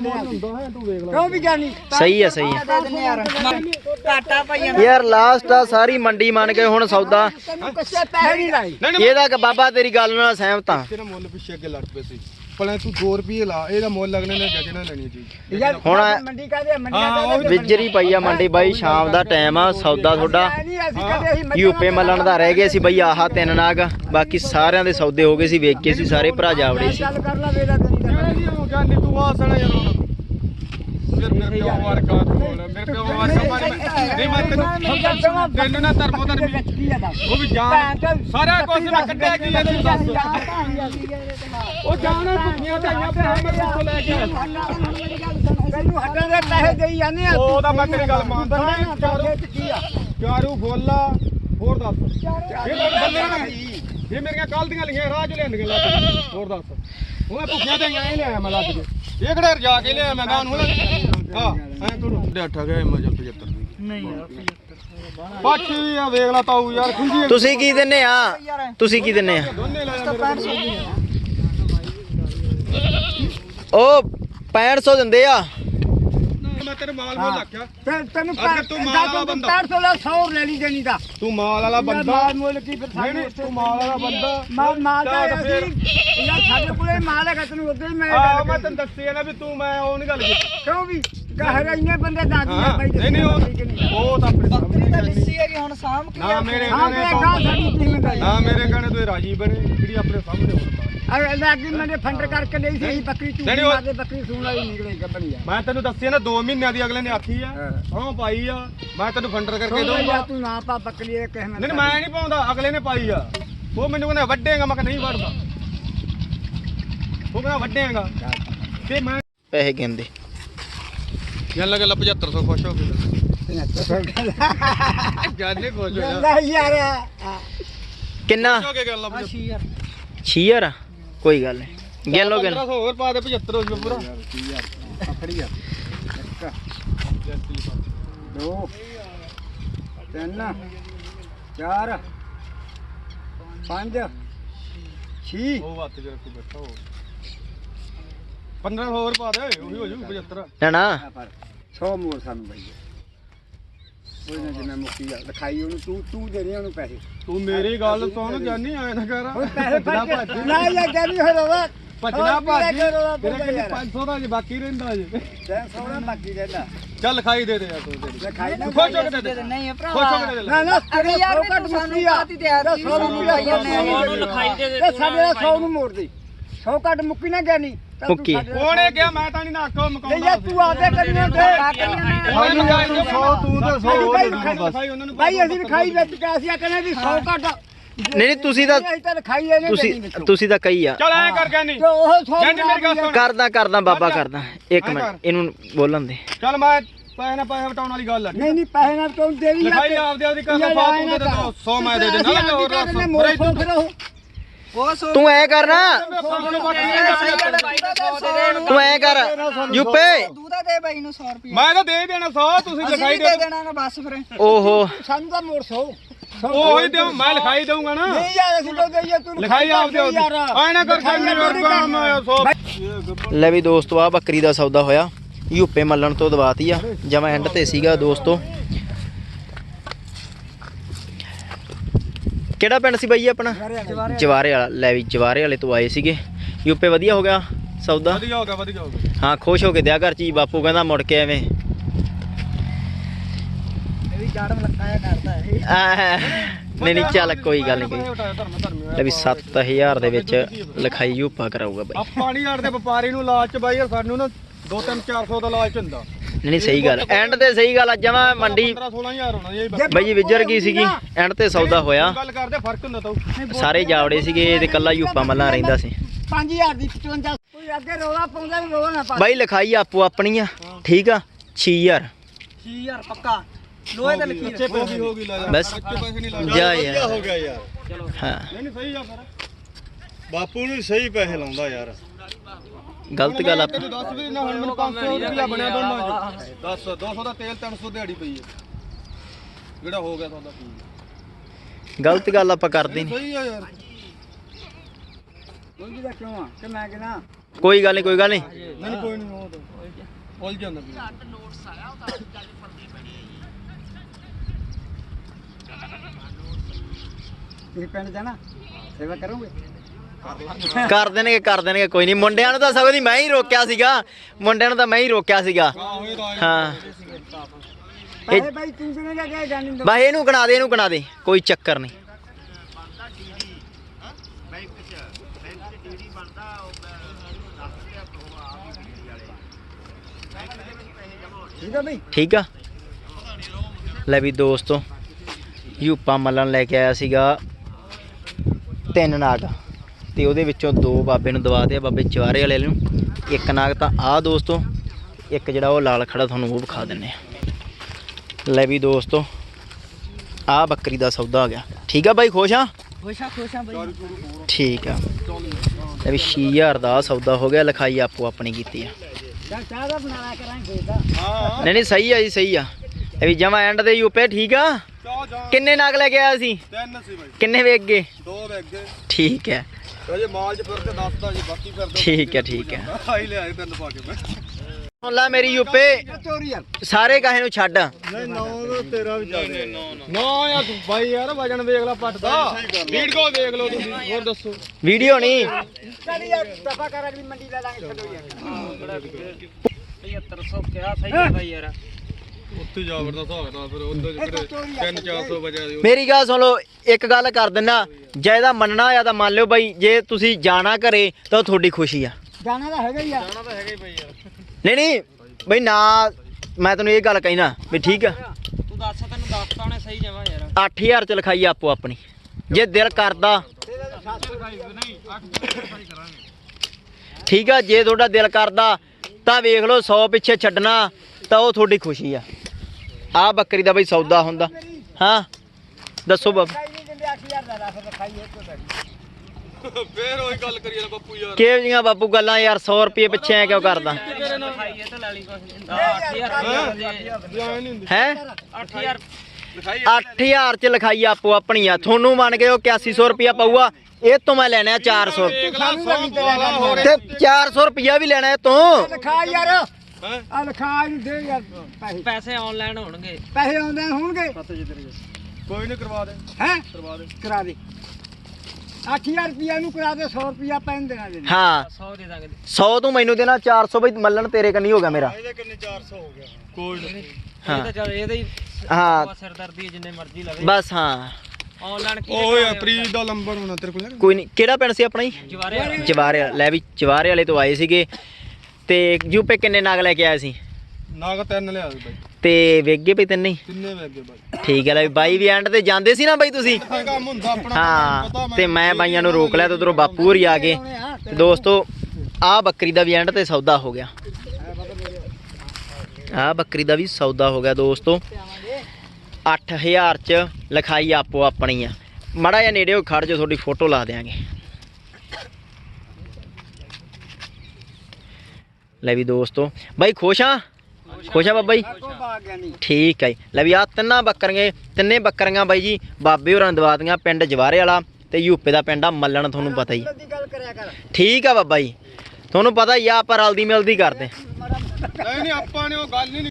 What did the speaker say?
ਕਿਉਂ ਵੀ ਜਾਨੀ ਸਹੀ ਆ ਸਹੀ ਆ। ਦੇ ਯਾਰ ਘਾਟਾ ਪਈਆਂ ਯਾਰ ਲਾਸਟ ਆ ਸਾਰੀ ਮੰਡੀ ਮੰਨ ਕੇ ਹੁਣ ਸੌਦਾ। ਤੈਨੂੰ ਕੱਚੇ ਪੈਸੇ ਨਹੀਂ ਲਾਈ ਇਹਦਾ ਕਿ ਬਾਬਾ ਤੇਰੀ ਗੱਲ ਨਾਲ ਸਹਿਮਤ ਆ। ਤੇਰਾ ਮੁੱਲ ਪਿੱਛੇ ਅੱਗੇ ਲੱਗ ਪਏ ਸੀ। ਭਲੇ ਤੂੰ 2 ਰੁਪਏ ਲਾ ਇਹਦਾ ਮੁੱਲ ਅਗਲੇ ਨੇ ਜੱਜ ਨਾਲ ਲੈਣੀ ਚੀਜ਼ ਯਾਰ ਹੁਣ ਮੰਡੀ ਕਾਦੇ ਮੰਡੀ ਹਾਂ, ਉਹ ਕਾਦੇ ਵਿਜਰੀ ਪਈ ਆ ਮੰਡੀ ਬਾਈ ਸ਼ਾਮ ਦਾ ਟਾਈਮ ਆ ਸੌਦਾ ਤੁਹਾਡਾ। ਯੂਪੇ ਮੱਲਣ ਦਾ ਰਹਿ ਗਏ ਸੀ ਬਈ ਆਹ ਤਿੰਨ ਨਾਗ। ਬਾਕੀ ਸਾਰਿਆਂ ਦੇ ਸੌਦੇ ਹੋ ਗਏ ਸੀ ਵੇਖ ਕੇ ਸੀ ਸਾਰੇ ਭਰਾ ਜਾਵੜੇ ਸੀ ਚੱਲ ਕਰ ਲਾ ਵੇਲਾ ਤੇਰੀ ਤਾਂ ਨਹੀਂ ਹੋ ਗਿਆ ਨੀ ਤੂੰ ਆ ਸਣਾ ਯਾਰ ਹੁਣ ਫਿਰ ਮੇਰੇ ਪਿਓ ਵਾਰ ਕਾ ਤੂੰ ਬੋਲ ਮੇਰੇ ਪਿਓ ਵਾਰ ਸਮਾਂ ਨਹੀਂ ਮੈਂ ਤੈਨੂੰ ਤੈਨੂੰ ਨਾ ਧਰਮੋ ਧਰਮੀ ਉਹ ਵੀ ਜਾਣ ਸਾਰਾ ਕੁਝ ਮੈਂ ਕੱਢਿਆ ਕੀ ਹੈ ਤੂੰ ਦੱਸ। ਉਹ ਜਾਣਾ ਭੁੱਖੀਆਂ ਤੇ ਆਈਆਂ ਭਰਾ ਮੈਂ ਕਿੱਥੋਂ ਲੈ ਕੇ ਆਇਆ। ਤੈਨੂੰ ਹੱਟਾਂ ਦੇ ਪੈਸੇ ਦੇਈ ਜਾਂਦੇ ਆ। ਉਹ ਤਾਂ ਮੈਂ ਤੇਰੀ ਗੱਲ ਮੰਨਦਾ ਬੰਦਾ ਚਾਰੋ ਚ ਕੀ ਆ? ਚਾਰੂ ਫੁੱਲਾ ਹੋਰ ਦੱਸ। ਇਹ ਮੇਰੀਆਂ ਕੱਲ ਦੀਆਂ ਲਿਖੀਆਂ ਰਾਹ ਚ ਲੈਂਦੀਆਂ ਲੱਗ ਹੋਰ ਦੱਸ। ਉਹ ਮੈਂ ਭੁੱਖੀਆਂ ਤੇ ਆਈਆਂ ਇਹ ਲਿਆਇਆ ਮੈਂ ਲੱਗ ਕੇ ਇਹ ਕਿਹੜੇ ਰਜਾ ਕੇ ਲਿਆਇਆ ਮੈਂ ਗਾਂ ਨੂੰ ਹਾਂ ਐ ਕਰੋ ਡੱਠਾ ਗਿਆ ਮੈਂ ਜਲ 75 ਨਹੀਂ ਯਾਰ ਪਾਛੀ ਆ ਵੇਖ ਲਾ ਤਾਊ ਯਾਰ ਖੁੰਝੀ ਤੁਸੀਂ ਕੀ ਦਿੰਨੇ ਆ? ਤੁਸੀਂ ਕੀ ਦਿੰਨੇ ਆ? ਦੋਨੇ ਲੈ ਉਹ 6500 ਦਿੰਦੇ ਆ। ਤੇਰੇ ਮਾਲ ਮੋਲ ਰੱਖਿਆ ਤੇ ਤੈਨੂੰ ਅੱਗੇ ਤੂੰ ਮਾਲ ਵਾਲਾ ਬੰਦਾ। 500 ਦਾ 100 ਲੈ ਲਈ ਦੇਣੀ ਦਾ। ਤੂੰ ਮਾਲ ਵਾਲਾ ਬੰਦਾ। ਮਾਲ ਮੁੱਲ ਕੀ ਫਿਰ ਨਹੀਂ ਨਹੀਂ ਤੂੰ ਮਾਲ ਵਾਲਾ ਬੰਦਾ। ਮਾਲ ਮਾਲ ਦਾ। ਅਸੀਂ ਯਾਰ ਸਾਡੇ ਕੋਲੇ ਮਾਲ ਹੈਗਾ ਤੈਨੂੰ ਉਦੋਂ ਹੀ ਮੈਂ ਆ ਮੈਂ ਤੈਨੂੰ ਦੱਸਿਆ ਨਾ ਵੀ ਤੂੰ ਮੈਂ ਉਹ ਨਹੀਂ ਗੱਲ ਕੀਤੀ। ਕਿਉਂ ਵੀ? ਕਹਰ ਇੰਨੇ ਬੰਦੇ ਦਾਦੀ ਆ ਹਾਂ ਬਾਈ ਨਹੀਂ ਨਹੀਂ ਉਹ ਉਹ ਤਾਂ ਆਪਣੇ ਸਾਹਮਣੇ ਗੱਲ ਨਹੀਂ। ਹੈਗੀ ਹੁਣ ਸਾਹਮ ਨਾ ਮੇਰੇ ਹਾਂ। ਗਾਣੇ ਤੇ ਗਾਂ ਸਾਡੀ ਟੀਮ ਦਾ ਨਾ ਮੇਰੇ ਗਾਣੇ ਤੋਂ ਇਹ ਰਾਜੀ ਬਣੇ ਜਿਹੜੀ ਆਪਣੇ ਸਾਹਮਣੇ ਹੁਣ ਪਾ। ਅਰੇ ਲੱਗੀ ਮੈਨੇ ਫੰਡਰ ਕਰਕੇ ਲਈ ਸੀ ਅਸੀਂ ਬੱਕਰੀ ਨਹੀਂ, ਚੂੜੀ ਉਹ- ਮਾਰਦੇ ਬੱਕਰੀ ਸੂਣ ਵਾਲੀ ਨਿਕਲੇ ਗੱਬਣੀ ਆ। ਮੈਂ ਤੈਨੂੰ ਦੱਸਿਆ ਨਾ 2 ਮਹੀਨਿਆਂ ਦੀ ਅਗਲੇ ਨੇ ਆਖੀ ਆ ਹਾਂ। ਹਾਂ ਪਾਈ ਆ ਮੈਂ ਤੈਨੂੰ ਫੰਡਰ ਕਰਕੇ ਕਹਿੰਦਾ ਦਊਂਗਾ। ਤੂੰ ਨਾ ਪਾ ਬੱਕਰੀ ਇਹ ਕਹਿ ਨਹੀਂ ਨਹੀਂ, ਮੈਂ ਨਹੀਂ ਪਾਉਂਦਾ ਅਗਲੇ ਨੇ ਪਾਈ ਆ। ਉਹ ਮੈਨੂੰ ਕਹਿੰਦਾ ਵੱਡੇਗਾ ਮੈਂ ਕਿਹਾ ਨਹੀਂ ਵੜਦਾ ਉਹ ਕਹਿੰਦਾ ਵੱਡੇਗਾ। ਤੇ ਮੈਂ ਪੈਸੇ ਗਿਣਦੇ। ਜਨ ਲੱਗਾ 7500 ਖੁਸ਼ ਹੋ ਗਿਆ ਜਾਨੇ ਖੁਸ਼ ਹੋ ਗਿਆ ਲੈ ਯਾਰ। ਕਿੰਨਾ? ਹੋ ਕੇ ਗੱਲ ਲੱਭ 6000 ਕੋਈ ਗੱਲ ਨਹੀਂ। ਗਿਣ ਲਓ ਗਿਣ 1500 ਹੋਰ ਪਾ ਦੇ 75 ਹੋ ਜਾਊ ਪੂਰਾ। ਫੜੀ ਆ ਦੋ ਤਿੰਨ ਚਾਰ ਪੰਜ ਛੇ। ਉਹ ਵੱਤ ਜਰਾ ਤੂੰ ਬੈਠਾ ਹੋ 1500 ਹੋਰ ਪਾ ਦੇ ਉਹੀ ਹੋ ਜਾਊ 75 ਨਾ ਨਾ 100 ਮੋਰ ਸਾਨੂੰ ਬਈ। ਕੋਈ ਨਾ ਜਿੰਨਾ ਮੁੱਕੀ ਆ ਲਿਖਾਈ ਉਹਨੂੰ ਤੂੰ ਤੂੰ ਦੇ ਰਿਹਾ ਉਹਨੂੰ ਪੈਸੇ। ਤੂੰ ਮੇਰੀ ਗੱਲ ਸੁਣ ਜਾਨੀ ਐ ਨਾ ਕਰ। ਉਹ ਪੈਸੇ ਭੱਜ ਕੇ ਨਾ ਯਾਰ ਜਾਨੀ ਹੋ ਰਵਾ ਭੱਜਣਾ ਭੱਜ। ਤੇਰਾ ਤੇਰਾ ਕਿੰਨੇ 500 ਦਾ ਜੇ ਬਾਕੀ ਰਹਿੰਦਾ ਜੇ। ਸੋਣਾ ਬਾਕੀ ਰਹਿੰਦਾ। ਚੱਲ ਲਿਖਾਈ ਦੇ ਦੇ ਯਾਰ ਤੂੰ ਦੇ ਦੇ ਲਿਖਾਈ ਨਾ ਖੁਸ਼ ਹੋ ਕੇ ਦੇ ਦੇ। ਨਹੀਂ ਖੁਸ਼ ਹੋ ਕੇ ਦੇ ਨਾ ਲੈ ਨਾ ਯਾਰ ਬਾਤ ਹੀ ਤੇ ਆ। ਤਾਂ 100 ਰੁਪਿਆ ਨੂੰ ਲਿਖਾਈ ਦੇ ਦੇ ਤੇ ਸਾਡੇ ਦਾ 100 ਨੂੰ ਮੋੜ ਦੇ। 100 ਘੱਟ ਮੁੱਕੀ ਨਾ ਗਿਆ ਨਹੀਂ ਤਾਂ ਤੂੰ ਮੁੱਕੀ। ਸਾਡੇ ਦਾ ਕੋਣੇ ਗਿਆ ਮੈਂ ਤਾਂ ਨਹੀਂ ਨਾ ਅੱਖੋਂ ਮਕਾਉਂਦਾ ਯਾਰ ਤੂੰ ਆਦੇ ਕਰੀਆਂ ਤੇ ਸਾਨੂੰ ਤੂੰ 100 ਤੂੰ ਤਾਂ 100 ਭਾਈ ਲਿਖਾਈ ਉਹਨਾਂ ਨੂੰ ਭਾਈ ਅਸੀਂ ਲਿਖਾਈ ਵਿੱਚ ਕਿਹਾ ਸੀ ਕਹਿੰਦੇ ਵੀ 100 ਘੱਟ ਨਹੀਂ ਤੁਸੀਂ ਤਾਂ ਅਸੀਂ ਤਾਂ ਲਿਖਾਈ ਇਹਨੇ ਤੁਸੀਂ ਵਿੱਚੋਂ। ਤੁਸੀਂ ਤਾਂ ਕਹੀ ਆ। ਚੱਲ ਐ ਕਰ ਗਿਆ ਨਹੀਂ ਤੇ ਉਹ 100 ਜੰਜ ਮੇਰੀ ਗੱਲ ਸੁਣ। ਕਰਦਾ ਕਰਦਾ ਬਾਬਾ ਕਰਦਾ। ਇੱਕ ਮਿੰਟ ਇਹਨੂੰ ਬੋਲਣ ਦੇ। ਚੱਲ ਮੈਂ ਪੈਸੇ ਨਾ ਪੈਸੇ ਵਟਾਉਣ ਵਾਲੀ ਗੱਲ ਆ ਨਹੀਂ ਨਹੀਂ ਪੈਸੇ ਨਾਲ ਤੂੰ ਦੇ ਵੀ ਲਿਖਾਈ ਆਪਦੇ ਆਪਦੀ ਕਰ ਫਾਲਤੂ ਦੇ ਦੇ 100 ਮੈਂ ਦੇ ਦੇਣਾ ਹੋਰ ਦੱਸ। ਫਿਰ ਉਹ ਤੂੰ ਐ ਤੂੰ ਐ ਕਰ ਯੂਪੇ ਤੂੰ ਤਾਂ ਦੇ ਬਾਈ ਨੂੰ 100 ਰੁਪਏ ਮੈਂ ਤਾਂ ਦੇ ਦੇਣਾ 100 ਤੁਸੀਂ ਲਿਖਾਈ ਦੇ ਦੇ ਦੇਣਾ ਗਾ ਬਸ ਫਿਰ। ਓਹੋ। ਸਾਨੂੰ ਤਾਂ ਮੋੜ 100 ਉਹ ਹੀ ਦੇਉ ਮੈਂ ਲਿਖਾਈ ਦਊਂਗਾ ਨਾ। ਨਹੀਂ ਯਾਰ ਅਸੀਂ ਤਾਂ ਦਈਏ ਤੂੰ ਲਿਖਾਈ ਆਪਦੇ ਆਪਦੀ ਐ ਨਾ ਕਰ ਕਰਨੀ। ਵਰਗਾ ਮੈਂ 100 ਲੈ ਵੀ ਦੋਸਤੋ ਆ ਬੱਕਰੀ ਦਾ ਸੌਦਾ ਹੋਇਆ। ਯੂਪੇ ਮੱਲਣ ਤੋਂ ਦਵਾਤੀ ਆ। ਜਮਾ ਐਂਡ ਤੇ ਸੀਗਾ ਦੋਸਤੋ। ਕਿਹੜਾ ਪਿੰਡ ਸੀ ਬਾਈ ਆਪਣਾ? ਜਵਾਰੇ ਵਾਲਾ। ਲੈ ਵੀ ਜਵਾਰੇ ਵਾਲੇ ਤੋਂ ਆਏ ਸੀਗੇ। ਯੂਪੇ ਵਧੀਆ ਹੋ ਗਿਆ ਸੌਦਾ? ਵਧੀਆ ਹੋ ਗਿਆ ਵਧੀਆ ਹੋ ਗਿਆ। ਹਾਂ ਖੁਸ਼ ਹੋ ਕੇ ਦਿਆ ਘਰ ਚੀਜ਼ ਬਾਪੂ ਕਹਿੰਦਾ ਮੁੜ ਕੇ ਐਵੇਂ। ਇਹ ਵੀ ਜਾੜਮ ਲਖਾਇਆ ਕਰਦਾ ਹੈ ਆਹ, ਨਹੀਂ ਨਹੀਂ ਚੱਲ ਕੋਈ ਗੱਲ ਨਹੀਂ। ਕੋਈ ਲੈ ਵੀ 7000 ਦੇ ਵਿੱਚ ਲਿਖਾਈ ਯੂਪਾ ਕਰਾਊਗਾ ਬਾਈ। ਆਪਾਂ ਨਹੀਂ ਅੜਦੇ ਵਪਾਰੀ ਨੂੰ ਲਾਲਚ ਬਾਈ ਸਾਨੂੰ ਨਾ 2 3 400 ਦਾ ਲਾਲਚ ਹੁੰਦਾ। ਨਹੀਂ ਨਹੀਂ ਸਹੀ ਗੱਲ। ਐਂਡ ਤੇ ਸਹੀ ਗੱਲ ਆ ਜਮਾ ਮੰਡੀ 15 16000 ਹੋਣਾ ਜੀ ਬਾਈ ਜੀ ਵਿਜਰ ਗਈ ਸੀਗੀ? ਐਂਡ ਤੇ ਸੌਦਾ ਹੋਇਆ। ਗੱਲ ਕਰਦੇ ਫ਼ਰਕ ਹੁੰਦਾ ਤਾਂ ਸਾਰੇ ਜਾਵੜੇ ਸੀਗੇ ਤੇ ਕੱਲਾ ਯੂਪਾ ਮੱਲਾ ਰਹਿੰਦਾ ਸੀ। 5000 ਦੀ 55 ਕੋਈ ਅੱਗੇ ਰੋਲਾ ਪਾਉਂਦਾ ਵੀ ਰੋਲਾ ਨਾ ਪਾ। ਬਾਈ ਲਿਖਾਈ ਆਪੋ ਆਪਣੀ ਆ ਠੀਕ ਆ? 6000 6000 ਪੱਕਾ। ਲੋਹੇ ਦਾ ਲਖੀਰ ਕੱਚੇ ਪੈਸੇ ਹੋ ਗਈ ਲਾ ਬਸ। ਜਾ ਯਾਰ। ਹੋ ਗਿਆ ਯਾਰ। ਹਾਂ। ਨਹੀਂ ਨਹੀਂ ਸਹੀ ਆ ਫਿਰ। ਬਾਪੂ ਨੂੰ ਸਹੀ ਪੈਸੇ ਲਾਉਂਦਾ ਯਾਰ। ਗਲਤ ਗੱਲ ਆ। ਤੈਨੂੰ ਦੱਸ ਵੀ ਨਾ ਹੁਣ ਮੈਨੂੰ 500 ਰੁਪਿਆ ਬਣਿਆ ਦੋਨਾਂ ਚ। ਦੱਸ 200 ਦਾ ਤੇਲ 300 ਦਿਹਾੜੀ ਪਈ ਹੈ। ਜਿਹੜਾ ਹੋ ਗਿਆ ਸੌਦਾ ਠੀਕ ਗਲਤ ਗੱਲ ਆਪਾਂ ਕਰਦੇ ਨਹੀਂ ਸਹੀ ਆ ਯਾਰ। ਉਹਦੀ ਦਾ ਕਿਉਂ ਆ? ਕਿ ਮੈਂ ਕਿਹਾ ਕੋਈ ਗੱਲ ਨਹੀਂ ਕੋਈ ਗੱਲ ਨਹੀਂ ਨਹੀਂ ਨਹੀਂ ਕੋਈ ਨਹੀਂ ਉਹ ਤਾਂ ਉਲ ਜਾਂਦਾ ਵੀ। ਤੁਸੀਂ ਪਿੰਡ ਜਾਣਾ? ਸੇਵਾ ਕਰੋਗੇ? ਕਰ ਦੇਣਗੇ ਕਰ ਦੇਣਗੇ ਕੋਈ ਨਹੀਂ। ਮੁੰਡਿਆਂ ਨੂੰ ਤਾਂ ਸਗੋਂ ਦੀ ਮੈਂ ਹੀ ਰੋਕਿਆ ਸੀਗਾ। ਮੁੰਡਿਆਂ ਨੂੰ ਤਾਂ ਮੈਂ ਹੀ ਰੋਕਿਆ ਸੀਗਾ। ਇਹ ਹਾਂ ਪੈਸੇ ਭਾਈ ਤੂੰ ਕਿਹਨੇ ਜਾ ਕੇ ਜਾਣੀ ਦੋ ਬਸ ਇਹਨੂੰ ਗਣਾ ਦੇ ਇਹਨੂੰ ਗਣਾ ਦੇ। ਕੋਈ ਚੱਕਰ ਨਹੀਂ। ਠੀਕ ਆ ਬਈ? ਠੀਕ ਆ। ਲੈ ਵੀ ਦੋਸਤੋ ਯੂਪਾ ਮੱਲਣ ਲੈ ਕੇ ਆਇਆ ਸੀਗਾ ਤਿੰਨ ਨਾਗ। ਤੇ ਉਹਦੇ ਵਿੱਚੋਂ ਦੋ ਬਾਬੇ ਨੂੰ ਦਵਾ ਦੇ ਬਾਬੇ ਚਵਾਰੇ ਵਾਲੇ ਨੂੰ। ਇੱਕ ਨਾਗ ਤਾਂ ਆ ਦੋਸਤੋ ਇੱਕ ਜਿਹੜਾ ਉਹ ਲਾਲ ਖੜਾ ਤੁਹਾਨੂੰ ਉਹ ਵਿਖਾ ਦਿੰਨੇ ਆ ਲੈ ਵੀ ਦੋਸਤੋ ਆ ਬੱਕਰੀ ਦਾ ਸੌਦਾ ਆ ਗਿਆ। ਠੀਕ ਆ ਬਾਈ ਖੁਸ਼ ਆ? ਖੁਸ਼ਾ ਖੁਸ਼ਾ ਬਈ। ਠੀਕ ਆ। ਲੈ ਵੀ 6000 ਦਾ ਆਹ ਸੌਦਾ ਹੋ ਗਿਆ ਲਿਖਾਈ ਆਪੋ ਆਪਣੀ ਕੀਤੀ ਆ। ਨਹੀਂ ਨਹੀਂ ਸਹੀ ਆ ਜੀ ਸਹੀ ਆ। ਇਹ ਵੀ ਜਮਾ ਐਂਡ ਦੇ ਯੂਪੇ ਠੀਕ ਆ? ਕਿੰਨੇ ਨਗ ਲੈ ਕੇ ਆਇਆ ਸੀ? ਤਿੰਨ ਸੀ ਬਾਈ। ਕਿੰਨੇ ਵੇਚ ਗਏ? ਦੋ ਵੇ ਅੱਗੇ ਠੀਕ ਹੈ। ਅਜੇ ਮਾਲ ਚ ਫਿਰ ਤੇ ਦੱਸਦਾ ਜੀ ਬਾਕੀ ਫਿਰ ਦੋ ਠੀਕ ਹੈ ਠੀਕ ਹੈ। ਆਈ ਲਿਆਏ ਤਿੰਨ ਪਾ ਕੇ ਮੈਂ। ਸੁਣ ਲੈ ਮੇਰੀ ਯੂਪੇ ਚੋਰੀ ਯਾਰ? ਸਾਰੇ ਕਾਹੇ ਨੂੰ ਛੱਡ। ਨਹੀਂ ਨੌ ਤੇਰਾ ਵੀ ਚੱਲਦੇ ਨਾ ਯਾਰ ਤੂੰ। ਬਾਈ ਯਾਰ ਵਜਨ ਵੇਖ ਲੈ ਪੱਟ ਦਾ। ਵੀਡੀਓ ਵੇਖ ਲਓ ਤੁਸੀਂ ਹੋਰ ਦੱਸੋ। ਵੀਡੀਓ ਨਹੀਂ। ਚੱਲ ਯਾਰ ਦਫਾ ਕਰ ਅਗਲੀ ਮੰਡੀ ਲੈ ਲਾਂਗੇ ਛੱਡੋ ਯਾਰ। 7500 ਕਿਹਾ ਸਹੀ ਹੈ ਬਈ ਯਾਰ। ਉੱਥੇ ਜਾਵਰ ਦਾ ਹਿਸਾਬ ਨਾਲ ਫਿਰ ਉਹਦੇ ਇਹ ਤਾਂ ਚੋਰੀ ਆ 3 400 ਵਜੇ ਦੀ ਮੇਰੀ ਗੱਲ ਸੁਣ ਲਓ ਇੱਕ ਗੱਲ ਕਰ ਦਿੰਨਾ ਜੇ ਇਹਦਾ ਮੰਨਣਾ ਆ ਤਾਂ ਮੰਨ ਲਿਓ ਬਾਈ ਜੇ ਤੁਸੀਂ ਜਾਣਾ ਘਰੇ ਤਾਂ ਉਹ ਤੁਹਾਡੀ ਖੁਸ਼ੀ ਆ। ਜਾਣਾ ਤਾਂ ਹੈਗਾ ਹੀ ਆ। ਤਾਂ ਹੈਗਾ ਹੀ ਬਾਈ ਯਾਰ। ਨਹੀਂ ਨਹੀਂ ਬਈ ਨਾ ਮੈਂ ਤੈਨੂੰ ਇਹ ਗੱਲ ਕਹਿਣਾ ਵੀ ਠੀਕ ਆ। ਤੂੰ ਦੱਸ ਤੈਨੂੰ ਦੱਸਤਾ ਉਹਨੇ ਸਹੀ ਜਮਾ ਯਾਰ। 8000 ਚ ਲਿਖਾਈ ਆਪੋ ਆਪਣੀ। ਜੇ ਦਿਲ ਕਰਦਾ। ਠੀਕ ਆ ਜੇ ਤੁਹਾਡਾ ਦਿਲ ਕਰਦਾ ਤਾਂ ਵੇਖ ਲਓ 100 ਪਿੱਛੇ ਛੱਡਣਾ। ਤਾਂ ਉਹ ਤੁਹਾਡੀ ਖੁਸ਼ੀ ਆ। ਆ ਬੱਕਰੀ ਦਾ ਬਈ ਸੌਦਾ ਹੁੰਦਾ। ਹਾਂ ਦੱਸੋ ਬਾਬਾ। ਖਾਈ ਨਹੀਂ ਦਿੰਦੇ 8000 ਦਾ ਰੱਖ ਤੇ ਖਾਈਏ ਕੋਈ ਗੱਲ ਫੇਰ ਉਹੀ ਗੱਲ ਕਰੀਏ ਨਾ ਬੱਪੂ ਯਾਰ। ਕਿਹੋ ਜੀਆਂ ਬਾਪੂ ਗੱਲਾਂ ਯਾਰ 100 ਰੁਪਏ ਪਿੱਛੇ ਐ ਕਿਉਂ ਕਰਦਾ? ਖਾਈਏ ਤਾਂ ਲੈ ਲਈ ਕੁਛ 8000 ਜਾਣ ਨਹੀਂ ਹੁੰਦੀ। ਹੈ? 8000 ਲਿਖਾਈ 8000 ਚ ਲਿਖਾਈ ਆਪੋ ਆਪਣੀ ਆ। ਤੁਹਾਨੂੰ ਮੰਨ ਕੇ ਉਹ 8100 ਰੁਪਿਆ ਪਊਗਾ ਇਹ ਤੋਂ ਮੈਂ ਲੈਣਾ 400 ਅਗਲਾ ਸੌ ਪਵਾਲਾ ਹੋਰ। ਤੇ 400 ਰੁਪਿਆ ਵੀ ਲੈਣਾ ਇਹ ਤੋਂ। ਲਿਖਾ ਯਾਰ। ਹੈਂ? ਆ ਲਿਖਾ ਇਹਨੂੰ ਦੇ ਯਾਰ ਪੈਸੇ। ਪੈਸੇ ਆਨਲਾਈਨ ਹੋਣਗੇ। ਪੈਸੇ ਆਉਂਦੇ ਹੋਣਗੇ? ਕੋਈ ਨਹੀਂ ਕਰਵਾ ਦੇ। ਹੈ? ਕਰਵਾ ਦੇ। ਕਰਾ ਦੇ। 8000 ਰੁਪਿਆ ਨੂੰ ਕਰਾ ਦੇ 100 ਰੁਪਿਆ ਪੈਨ ਦੇਣਾ ਦੇ ਹਾਂ। 100 ਦੇ ਦਾਂਗੇ। 100 ਤੂੰ ਮੈਨੂੰ ਦੇਣਾ 400 ਬਈ ਮੱਲਣ ਤੇਰੇ ਕੰਨੀ ਹੋ ਗਿਆ ਮੇਰਾ। ਇਹਦੇ ਕਿੰਨੇ 400 ਹੋ ਗਿਆ। ਕੋਈ ਨਹੀਂ। ਇਹ ਤਾਂ ਚੱਲ ਇਹਦਾ ਹੀ ਹਾਂ। ਸਿਰਦਰਦੀ ਹੈ, ਜਿੰਨੇ ਮਰਜ਼ੀ ਲਵੇ। ਬਸ ਹਾਂ। ਆਨਲਾਈਨ ਕੀ ਓਏ ਪ੍ਰੀਤ ਦਾ ਨੰਬਰ ਹੋਣਾ ਤੇਰੇ ਕੋਲ ਕੋਈ ਨਹੀਂ ਕਿਹੜਾ ਪਿੰਡ ਸੀ ਆਪਣਾ ਵਾਲਾ। ਜਵਾਰੇ ਵਾਲਾ। ਲੈ ਵੀ ਜਵਾਰੇ ਵਾਲੇ ਤੋਂ ਆਏ ਸੀਗੇ। ਤੇ ਯੂਪੇ ਕਿੰਨੇ ਨਾਗ ਲੈ ਕੇ ਆਏ ਸੀ? ਨਾਗ ਤਿੰਨ ਲਿਆ ਦੇ ਬਾਈ। ਤੇ ਵੇਗੇ ਪਈ ਤਿੰਨੇ ਹੀ? ਤਿੰਨੇ ਵੇ ਅੱਗੇ ਬਾਈ। ਠੀਕ ਹੈ ਲੈ ਬਾਈ ਵੀ ਐਂਡ ਤੇ ਜਾਂਦੇ ਸੀ ਨਾ ਬਾਈ ਤੁਸੀਂ? ਕੰਮ ਹੁੰਦਾ ਆਪਣਾ ਹਾਂ ਤੇ ਮੈਂ ਬਾਈਆਂ ਨੂੰ ਰੋਕ ਲਿਆ ਤੇ ਉਧਰੋਂ ਬਾਪੂ ਹੋਰੀ ਆ ਗਏ। ਦੋਸਤੋ ਆ ਬੱਕਰੀ ਦਾ ਵੀ ਐਂਡ ਤੇ ਸੌਦਾ ਹੋ ਗਿਆ। ਆ ਬੱਕਰੀ ਦਾ ਵੀ ਸੌਦਾ ਹੋ ਗਿਆ ਦੋਸਤੋ। 8000 ਚ ਲਿਖਾਈ ਆਪੋ ਆਪਣੀ ਆ। ਮੜਾ ਜਿਹਾ ਨੇੜੇ ਹੋ ਖੜ ਜੋ ਤੁਹਾਡੀ ਫੋਟੋ ਲਾ ਦੇਾਂਗੇ ਲੈ ਵੀ ਦੋਸਤੋ। ਬਾਈ ਖੁਸ਼ ਆ? ਖੁਸ਼ ਆ ਬਾਬਾ ਜੀ? ਠੀਕ ਹੈ। ਲੈ ਵੀ ਆ ਤਿੰਨਾਂ ਬੱਕਰੀਆਂ ਤਿੰਨੇ ਬੱਕਰੀਆਂ ਬਾਈ ਜੀ ਬਾਬੇ ਹੋਰਾਂ ਦਵਾਤੀਆਂ ਪਿੰਡ ਜਵਾਰੇ ਵਾਲਾ ਤੇ ਯੂਪੇ ਦਾ ਪਿੰਡ ਆ ਮੱਲਣ ਤੁਹਾਨੂੰ ਪਤਾ ਹੀ। ਠੀਕ ਆ ਬਾਬਾ ਜੀ। ਤੁਹਾਨੂੰ ਪਤਾ ਹੀ ਆ ਆਪਾਂ ਰਲਦੀ ਮਿਲਦੀ ਕਰਦੇ। ਨਹੀਂ ਨਹੀਂ ਆਪਾਂ ਨੇ ਉਹ ਗੱਲ ਨਹੀਂ